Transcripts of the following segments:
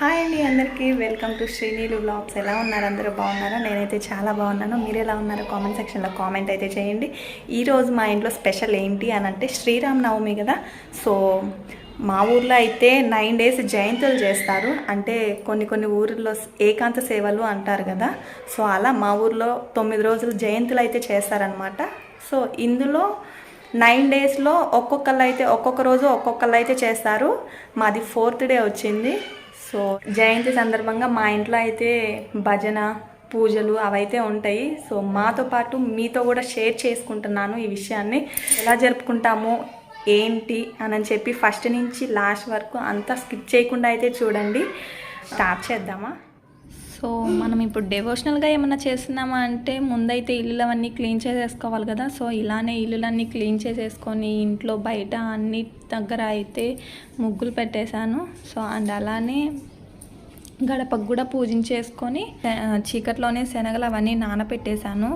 Hi అండి అందరికీ. Welcome to Srinilu blogs ఎలా ఉన్నారు? అందరూ బాగున్నారా? నేనైతే చాలా బాగున్నాను. మీరు ఎలా ఉన్నారో? కామెంట్ సెక్షన్లో కామెంట్ అయితే చేయండి. ఈరోజు మా ఇంట్లో స్పెషల్ ఏంటి అని అంటే శ్రీరామ్ నవమి కదా. సో మా ఊర్లో అయితే నైన్ డేస్ జయంతులు చేస్తారు. అంటే కొన్ని కొన్ని ఊర్లో ఏకాంత సేవలు అంటారు కదా. సో అలా మా ఊర్లో తొమ్మిది రోజులు జయంతులు అయితే చేస్తారనమాట సో ఇందులో నైన్ డేస్లో ఒక్కొక్కళ్ళు అయితే ఒక్కొక్క రోజు ఒక్కొక్కళ్ళు అయితే చేస్తారు. మాది ఫోర్త్ డే వచ్చింది. సో జయంతి సందర్భంగా మా ఇంట్లో అయితే భజన పూజలు అవైతే ఉంటాయి. సో మాతో పాటు మీతో కూడా షేర్ చేసుకుంటున్నాను ఈ విషయాన్ని. ఎలా జరుపుకుంటాము ఏంటి అని చెప్పి ఫస్ట్ నుంచి లాస్ట్ వరకు అంతా స్కిప్ చేయకుండా అయితే చూడండి. స్టార్ట్ చేద్దామా? సో మనం ఇప్పుడు డెవోషనల్గా ఏమైనా చేస్తున్నామా అంటే ముందైతే ఇల్లులు అవన్నీ క్లీన్ చేసేసుకోవాలి కదా. సో ఇలానే ఇల్లులన్నీ క్లీన్ చేసేసుకొని ఇంట్లో బయట అన్ని దగ్గర అయితే ముగ్గులు పెట్టేశాను. సో అండ్ అలానే గడపకు కూడా పూజించేసుకొని చీకట్లోనే శనగలు అవన్నీ నానబెట్టేశాను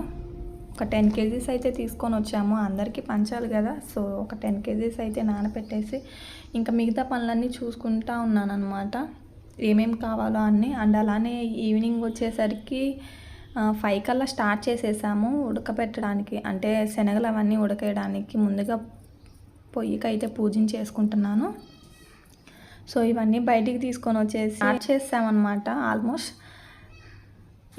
ఒక టెన్ కేజీస్ అయితే తీసుకొని వచ్చాము. అందరికీ పంచాలి కదా. సో ఒక టెన్ కేజీస్ అయితే నానబెట్టేసి ఇంకా మిగతా పనులన్నీ చూసుకుంటా ఉన్నాను అనమాట ఏమేమి కావాలో అన్నీ అండ్ అలానే ఈవినింగ్ వచ్చేసరికి ఫైవ్ కల్లా స్టార్ట్ చేసేసాము ఉడకబెట్టడానికి అంటే శనగలు అవన్నీ ఉడకేయడానికి ముందుగా పొయ్యికి అయితే పూజించేసుకుంటున్నాను. సో ఇవన్నీ బయటికి తీసుకొని వచ్చేసి స్టార్ట్ చేసామన్నమాట ఆల్మోస్ట్.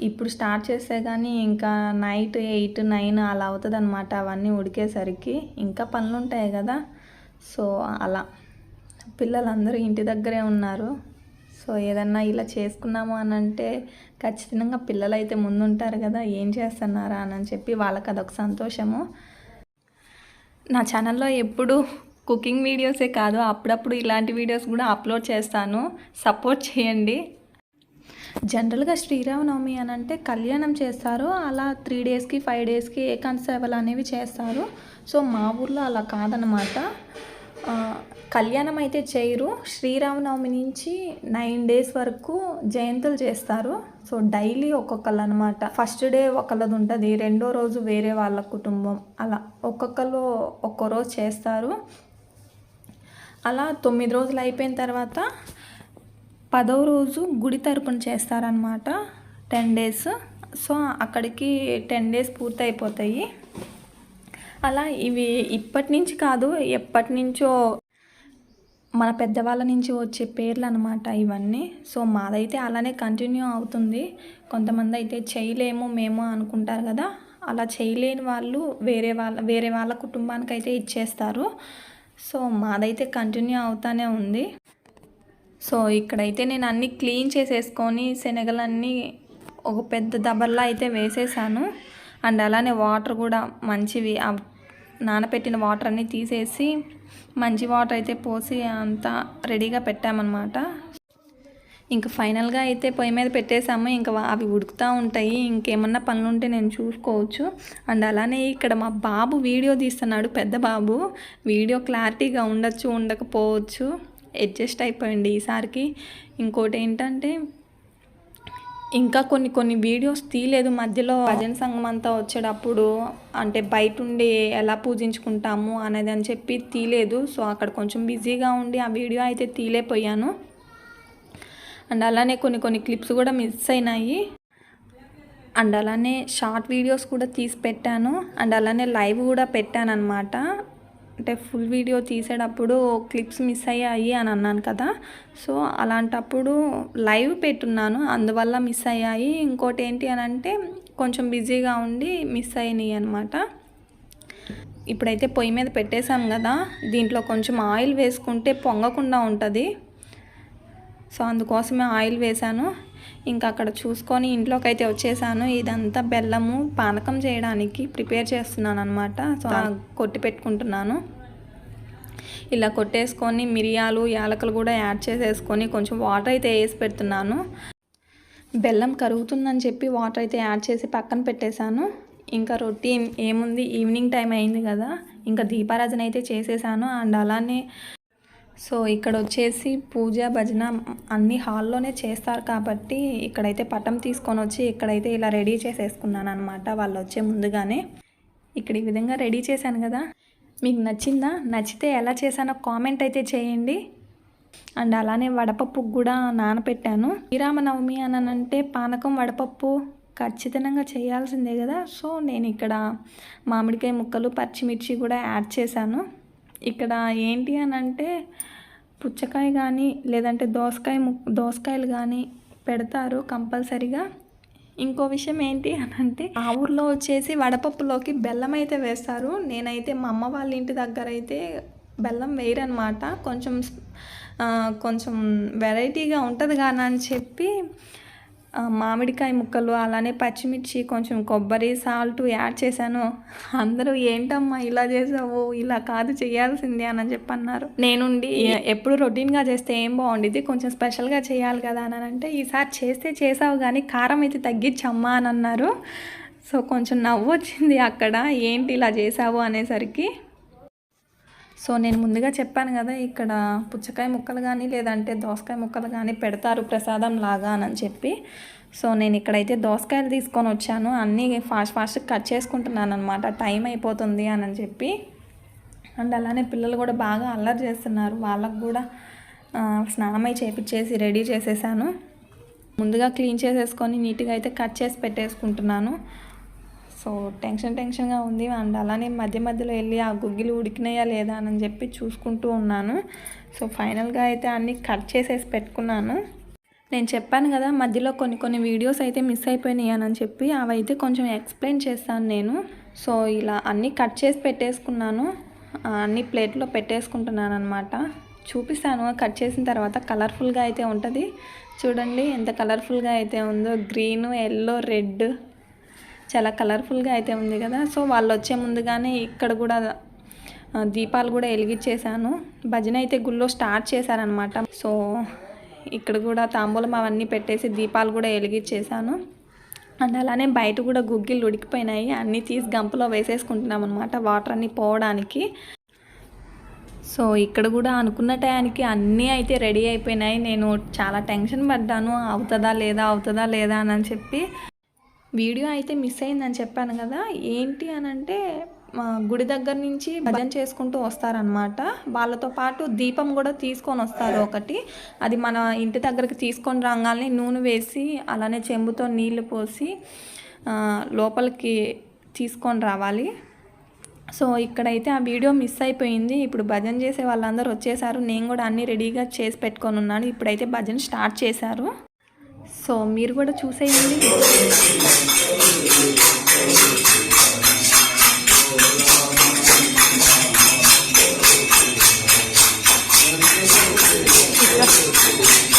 ఇప్పుడు స్టార్ట్ చేస్తే కానీ ఇంకా నైట్ ఎయిట్ నైన్ అలా అవుతుంది అనమాట అవన్నీ ఉడికేసరికి. ఇంకా పనులు ఉంటాయి కదా. సో అలా. పిల్లలందరూ ఇంటి దగ్గరే ఉన్నారు. సో ఏదన్నా ఇలా చేసుకున్నాము అని అంటే ఖచ్చితంగా పిల్లలు అయితే ముందుంటారు కదా ఏం చేస్తున్నారా అని చెప్పి వాళ్ళకి అదొక సంతోషము. నా ఛానల్లో ఎప్పుడు కుకింగ్ వీడియోసే కాదు అప్పుడప్పుడు ఇలాంటి వీడియోస్ కూడా అప్లోడ్ చేస్తాను. సపోర్ట్ చేయండి. జనరల్గా శ్రీరామనవమి అని అంటే కళ్యాణం చేస్తారు అలా త్రీ డేస్కి ఫైవ్ డేస్కి ఏకాంత సేవలు అనేవి చేస్తారు. సో మా ఊర్లో అలా కాదనమాట. కళ్యాణం అయితే చేయరు. శ్రీరామనవమి నుంచి నైన్ డేస్ వరకు జయంతులు చేస్తారు. సో డైలీ ఒక్కొక్కరు అనమాట ఫస్ట్ డే ఒకళ్ళది ఉంటుంది రెండో రోజు వేరే వాళ్ళ కుటుంబం. అలా ఒక్కొక్కరు ఒక్కో రోజు చేస్తారు. అలా తొమ్మిది రోజులు అయిపోయిన తర్వాత పదవ రోజు గుడి తరపున చేస్తారనమాట టెన్ డేస్. సో అక్కడికి టెన్ డేస్ పూర్తి అయిపోతాయి అలా ఇవి ఇప్పటి నుంచి కాదు ఎప్పటి నుంచో మన పెద్దవాళ్ళ నుంచి వచ్చే పేర్లు అనమాట ఇవన్నీ. సో మాదైతే అలానే కంటిన్యూ అవుతుంది. కొంతమంది అయితే చేయలేము మేము అనుకుంటారు కదా. అలా చేయలేని వాళ్ళు వేరే వాళ్ళ వేరే వాళ్ళ కుటుంబానికి అయితే ఇచ్చేస్తారు. సో మాదైతే కంటిన్యూ అవుతానే ఉంది. సో ఇక్కడైతే నేను అన్నీ క్లీన్ చేసేసుకొని శనగలన్నీ ఒక పెద్ద దబర్లా అయితే వేసేసాను. అండ్ అలానే వాటర్ కూడా మంచివి నానబెట్టిన వాటర్ అన్నీ తీసేసి మంచి వాటర్ అయితే పోసి అంతా రెడీగా పెట్టామన్నమాట. ఇంకా ఫైనల్గా అయితే పొయ్యి మీద పెట్టేసాము ఇంకా అవి ఉడుకుతూ ఉంటాయి. ఇంకేమన్నా పనులు ఉంటే నేను చూసుకోవచ్చు. అండ్ అలానే ఇక్కడ మా బాబు వీడియో తీస్తున్నాడు పెద్ద బాబు. వీడియో క్లారిటీగా ఉండొచ్చు ఉండకపోవచ్చు. అడ్జస్ట్ అయిపోయింది ఈసారికి. ఇంకోటి ఏంటంటే ఇంకా కొన్ని కొన్ని వీడియోస్ తీయలేదు మధ్యలో భజన సంఘం అంతా వచ్చేటప్పుడు అంటే బయట ఉండి ఎలా పూజించుకుంటాము అనేది అని చెప్పి తీయలేదు సో అక్కడ కొంచెం బిజీగా ఉండి ఆ వీడియో అయితే తీయలేకపోయాను. అండ్ అలానే కొన్ని కొన్ని క్లిప్స్ కూడా మిస్ అయినాయి. అండ్ అలానే షార్ట్ వీడియోస్ కూడా తీసి పెట్టాను. అండ్ అలానే లైవ్ కూడా పెట్టాను అనమాట అంటే ఫుల్ వీడియో తీసేటప్పుడు క్లిప్స్ మిస్ అయ్యాయి అని అన్నాను కదా. సో అలాంటప్పుడు లైవ్ పెట్టున్నాను. అందువల్ల మిస్ అయ్యాయి. ఇంకోటి ఏంటి అని అంటే కొంచెం బిజీగా ఉండి మిస్ అయినాయి అనమాట ఇప్పుడైతే పొయ్యి మీద పెట్టేశాం కదా. దీంట్లో కొంచెం ఆయిల్ వేసుకుంటే పొంగకుండా ఉంటుంది. సో అందుకోసమే ఆయిల్ వేశాను. ఇంకా అక్కడ చూసుకొని ఇంట్లోకి అయితే వచ్చేసాను. ఇదంతా బెల్లము పానకం చేయడానికి ప్రిపేర్ చేస్తున్నాను అనమాట సో కొట్టి పెట్టుకుంటున్నాను. ఇలా కొట్టేసుకొని మిరియాలు యాలకులు కూడా యాడ్ చేసేసుకొని కొంచెం వాటర్ అయితే వేసి పెడుతున్నాను. బెల్లం కరుగుతుందని చెప్పి వాటర్ అయితే యాడ్ చేసి పక్కన పెట్టేశాను. ఇంకా రొట్టి ఏముంది? ఈవినింగ్ టైం అయింది కదా. ఇంకా దీపారాధన అయితే చేసేసాను. అండ్ అలానే సో ఇక్కడ వచ్చేసి పూజ భజన అన్ని హాల్లోనే చేస్తారు కాబట్టి ఇక్కడైతే పటం తీసుకొని వచ్చి ఇక్కడైతే ఇలా రెడీ చేసేసుకున్నాను అనమాట వాళ్ళు వచ్చే ముందుగానే. ఇక్కడ ఈ విధంగా రెడీ చేశాను కదా. మీకు నచ్చిందా? నచ్చితే ఎలా చేశానో కామెంట్ అయితే చేయండి. అండ్ అలానే వడపప్పు కూడా నానపెట్టాను. శ్రీరామనవమి అని అంటే పానకం వడపప్పు ఖచ్చితంగా చేయాల్సిందే కదా. సో నేను ఇక్కడ మామిడికాయ ముక్కలు పచ్చిమిర్చి కూడా యాడ్ చేశాను. ఇక్కడ ఏంటి అని అంటే పుచ్చకాయ కానీ లేదంటే దోసకాయ ము దోసకాయలు కానీ పెడతారు కంపల్సరీగా. ఇంకో విషయం ఏంటి అని అంటే ఆ ఊర్లో వచ్చేసి వడపప్పులోకి బెల్లం అయితే వేస్తారు. నేనైతే మా అమ్మ వాళ్ళ ఇంటి దగ్గర అయితే బెల్లం వేయరనమాట. కొంచెం కొంచెం వెరైటీగా ఉంటుంది కానీ అని చెప్పి మామిడికాయ ముక్కలు అలానే పచ్చిమిర్చి కొంచెం కొబ్బరి సాల్ట్ యాడ్ చేశాను. అందరూ ఏంటమ్మా ఇలా చేసావు? ఇలా కాదు చేయాల్సిందే అని చెప్పన్నారు. నేనుండి ఎప్పుడు రొటీన్గా చేస్తే ఏం బాగుండేది కొంచెం స్పెషల్గా చేయాలి కదా అని అంటే ఈసారి చేస్తే చేసావు కానీ కారం అయితే తగ్గించమ్మా అని అన్నారు. సో కొంచెం నవ్వు వచ్చింది అక్కడ. ఏంటి ఇలా చేసావు? అనేసరికి సో నేను ముందుగా చెప్పాను కదా ఇక్కడ పుచ్చకాయ ముక్కలు కానీ లేదంటే దోసకాయ ముక్కలు కానీ పెడతారు ప్రసాదం లాగా అని చెప్పి. సో నేను ఇక్కడైతే దోసకాయలు తీసుకొని వచ్చాను. అన్నీ ఫాస్ట్ ఫాస్ట్ కట్ చేసుకుంటున్నాను అనమాట టైం అయిపోతుంది అని చెప్పి. అండ్ అలానే పిల్లలు కూడా బాగా అల్లరి చేస్తున్నారు. వాళ్ళకు కూడా ఆ, స్నానమై చేపించేసి రెడీ చేసేసాను. ముందుగా క్లీన్ చేసేసుకొని నీట్గా అయితే కట్ చేసి పెట్టేసుకుంటున్నాను. సో టెన్షన్ టెన్షన్గా ఉంది అండ్ అలానే మధ్య మధ్యలో వెళ్ళి ఆ గుగ్గిలు ఉడికినాయా లేదా అని చెప్పి చూసుకుంటూ ఉన్నాను. సో ఫైనల్గా అయితే అన్నీ కట్ చేసేసి పెట్టుకున్నాను. నేను చెప్పాను కదా మధ్యలో కొన్ని కొన్ని వీడియోస్ అయితే మిస్ అయిపోయినాయి అని చెప్పి అవి అయితే కొంచెం ఎక్స్ప్లెయిన్ చేస్తాను నేను. సో ఇలా అన్నీ కట్ చేసి పెట్టేసుకున్నాను. అన్ని ప్లేట్లో పెట్టేసుకుంటున్నాను అనమాట చూపిస్తాను కట్ చేసిన తర్వాత కలర్ఫుల్గా అయితే ఉంటుంది. చూడండి ఎంత కలర్ఫుల్గా అయితే ఉందో గ్రీన్ ఎల్లో రెడ్ చాలా కలర్ఫుల్గా అయితే ఉంది కదా. సో వాళ్ళు వచ్చే ముందుగానే ఇక్కడ కూడా దీపాలు కూడా వెలిగించేసాను భజన అయితే గుళ్ళో స్టార్ట్ చేశారనమాట సో ఇక్కడ కూడా తాంబూలం అవన్నీ పెట్టేసి దీపాలు కూడా వెలిగించేశాను. అండ్ అలానే బయట కూడా గుగ్గిళ్ళు ఉడికిపోయినాయి. అన్నీ తీసి గంపలో వేసేసుకుంటున్నాం అనమాట వాటర్ అన్నీ పోవడానికి. సో ఇక్కడ కూడా అనుకున్న టయానికి అన్నీ అయితే రెడీ అయిపోయినాయి. నేను చాలా టెన్షన్ పడ్డాను. అవుతుందా లేదా అవుతుందా లేదా అని చెప్పి. వీడియో అయితే మిస్ అయిందని చెప్పాను కదా ఏంటి అని అంటే మా గుడి దగ్గర నుంచి భజన చేసుకుంటూ వస్తారనమాట వాళ్ళతో పాటు దీపం కూడా తీసుకొని వస్తారు ఒకటి. అది మన ఇంటి దగ్గరికి తీసుకొని రాగానే నూనె వేసి అలానే చెంబుతో నీళ్ళు పోసి లోపలికి తీసుకొని రావాలి. సో ఇక్కడైతే ఆ వీడియో మిస్ అయిపోయింది. ఇప్పుడు భజన చేసే వాళ్ళందరూ వచ్చేసారు. నేను కూడా అన్నీ రెడీగా చేసి పెట్టుకొని ఉన్నాను. ఇప్పుడైతే భజన స్టార్ట్ చేశారు. సో మీరు కూడా చూసేయండి. సో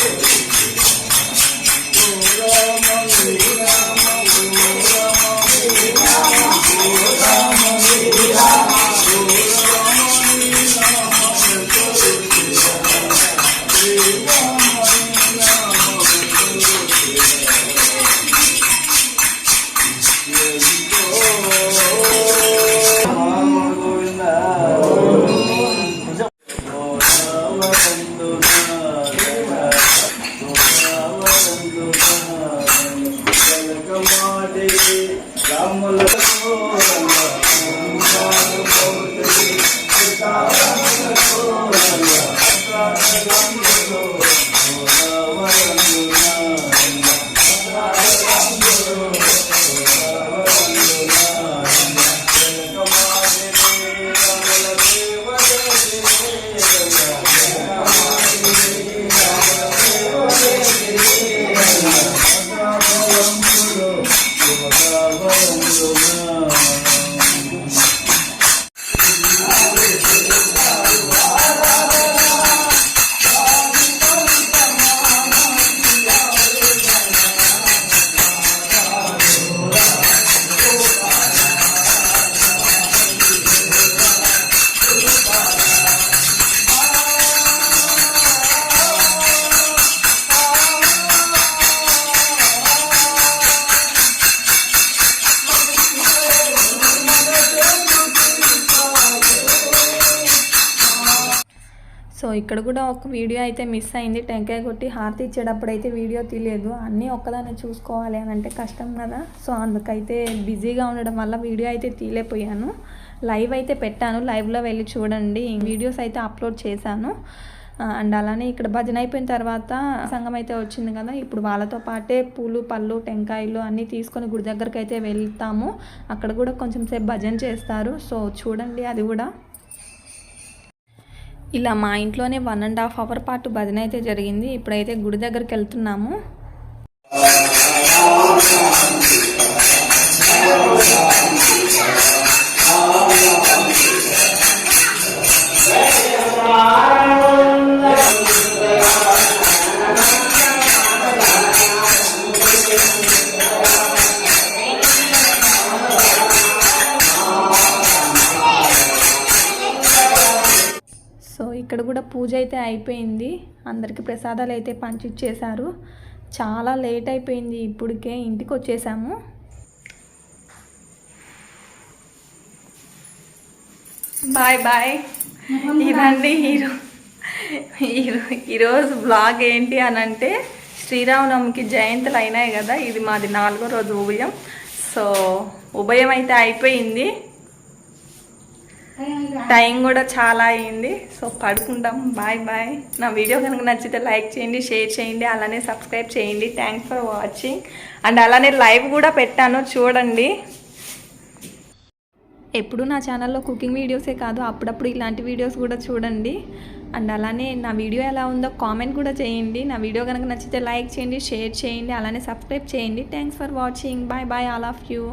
ఇక్కడ కూడా ఒక వీడియో అయితే మిస్ అయింది. టెంకాయ కొట్టి హారతి ఇచ్చేటప్పుడు అయితే వీడియో తీయలేదు. అన్నీ ఒక్కదాన్ని చూసుకోవాలి అని అంటే కష్టం కదా. సో అందుకైతే బిజీగా ఉండడం వల్ల వీడియో అయితే తీలేపోయాను లైవ్ అయితే పెట్టాను. లైవ్లో వెళ్ళి చూడండి. వీడియోస్ అయితే అప్లోడ్ చేశాను. అండ్ అలానే ఇక్కడ భజన అయిపోయిన తర్వాత సంఘం అయితే వచ్చింది కదా. ఇప్పుడు వాళ్ళతో పాటే పూలు పళ్ళు టెంకాయలు అన్నీ తీసుకొని గుడి దగ్గరికి అయితే వెళ్తాము. అక్కడ కూడా కొంచెం సేపు భజన చేస్తారు. సో చూడండి అది కూడా. ఇలా మా ఇంట్లోనే వన్ అండ్ హాఫ్ అవర్ పాటు భజన అయితే జరిగింది. ఇప్పుడైతే గుడి దగ్గరికి వెళ్తున్నాము. సో ఇక్కడ కూడా పూజ అయితే అయిపోయింది. అందరికి ప్రసాదాలు అయితే పంచిచ్చేశారు. చాలా లేట్ అయిపోయింది ఇప్పటికే ఇంటికి వచ్చేసాము. Bye bye. ఇదండి హీరో. హీరో ఈరోజు బ్లాగ్ ఏంటి అని అంటే శ్రీరామనవమికి జయంతులు అయినాయి కదా ఇది మాది నాలుగో రోజు ఉభయం సో ఉభయం అయితే అయిపోయింది. టైం కూడా చాలా అయింది. సో పడుకుంటాం. Bye bye. నా వీడియో కనుక నచ్చితే లైక్ చేయండి షేర్ చేయండి అలానే సబ్స్క్రైబ్ చేయండి. థ్యాంక్స్ ఫర్ వాచింగ్ అండ్ అలానే లైవ్ కూడా పెట్టాను. చూడండి. ఎప్పుడు నా ఛానల్లో కుకింగ్ వీడియోసే కాదు అప్పుడప్పుడు ఇలాంటి వీడియోస్ కూడా చూడండి. అండ్ అలానే నా వీడియో ఎలా ఉందో కామెంట్ కూడా చేయండి. నా వీడియో కనుక నచ్చితే లైక్ చేయండి షేర్ చేయండి అలానే సబ్స్క్రైబ్ చేయండి. Thanks for watching bye bye all of you